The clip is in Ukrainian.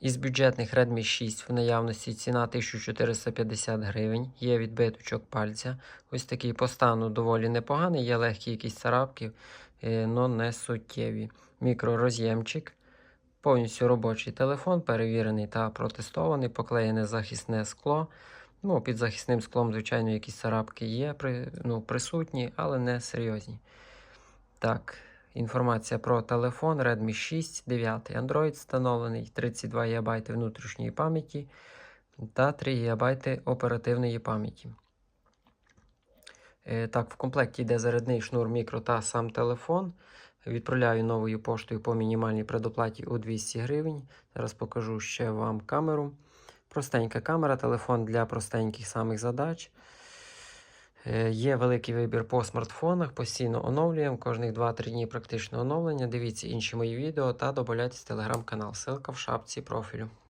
Із бюджетних Redmi 6 в наявності ціна 1450 гривень. Є відбиточок пальця. Ось такий по стану доволі непоганий. Є легкі якісь царапки, але не суттєві. Мікророз'ємчик. Повністю робочий телефон, перевірений та протестований, поклеєне захисне скло. Ну, під захисним склом, звичайно, якісь царапки є ну, присутні, але не серйозні. Так, інформація про телефон Redmi 6 9 Android встановлений, 32 ГБ внутрішньої пам'яті та 3 ГБ оперативної пам'яті. Е, Так, в комплекті йде зарядний шнур мікро та сам телефон. Відправляю новою поштою по мінімальній предоплаті у 200 гривень. Зараз покажу ще вам камеру. Простенька камера, телефон для простеньких самих задач. Е, Є великий вибір по смартфонах, постійно оновлюємо. Кожних 2-3 дні практично оновлення. Дивіться інші мої відео та додайтесь в телеграм-канал. Ссылка в шапці профілю.